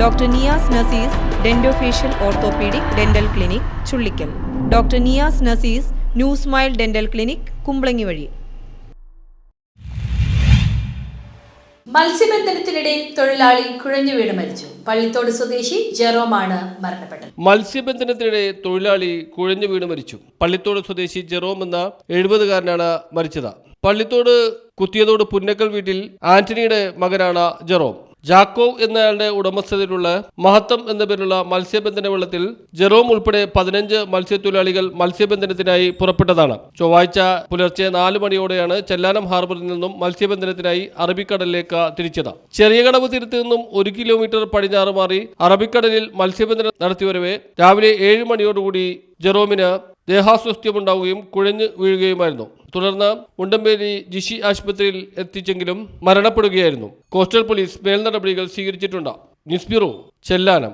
Doctor Niyas Naseez dentofacial orthopaedic dental clinic Chullikkal. Doctor Niyas Naseez new smile dental clinic Kumbalangi വഴി. മത്സ്യബന്ധനത്തിനിടെ തൊഴിലാളി കുഴഞ്ഞു വീണ് മരിച്ചു. പള്ളിത്തോട് സ്വദേശി ജെറോമാണ് മരണപ്പെട്ടത്. മത്സ്യബന്ധനത്തിനിടെ തൊഴിലാളി കുഴഞ്ഞു വീണ് മരിച്ചു. പള്ളിത്തോട് സ്വദേശി ജെറോം എന്ന എഴുപതുകാരനാണ് മരിച്ചത്. പള്ളിത്തോട് കുത്തിയതോട് പുന്നക്കൽ വീട്ടിൽ ആന്റണിയുടെ മകനാണ് ജെറോം. ജാക്കോവ് എന്നയാളുടെ ഉടമസ്ഥതയിലുള്ള മഹത്തം എന്ന പേരുള്ള മത്സ്യബന്ധന വെള്ളത്തിൽ ജെറോം ഉൾപ്പെടെ പതിനഞ്ച് മത്സ്യത്തൊഴിലാളികൾ മത്സ്യബന്ധനത്തിനായി പുറപ്പെട്ടതാണ്. ചൊവ്വാഴ്ച പുലർച്ചെ നാല് മണിയോടെയാണ് ചെല്ലാനം ഹാർബറിൽ നിന്നും മത്സ്യബന്ധനത്തിനായി അറബിക്കടലിലേക്ക് തിരിച്ചത്. ചെറിയ കടവ് തീരത്ത് നിന്നും ഒരു കിലോമീറ്റർ പടിഞ്ഞാറ് മാറി അറബിക്കടലിൽ മത്സ്യബന്ധനം നടത്തിവരവേ രാവിലെ ഏഴ് മണിയോടുകൂടി ജെറോമിന് ദേഹാസ്വസ്ഥ്യമുണ്ടാവുകയും കുഴഞ്ഞു വീഴുകയുമായിരുന്നു. തുടർന്ന് മുണ്ടമ്പേരി ജിഷി ആശുപത്രിയിൽ എത്തിച്ചെങ്കിലും മരണപ്പെടുകയായിരുന്നു. കോസ്റ്റൽ പോലീസ് മേൽനടപടികൾ സ്വീകരിച്ചിട്ടുണ്ട്. News bureau Chellanam.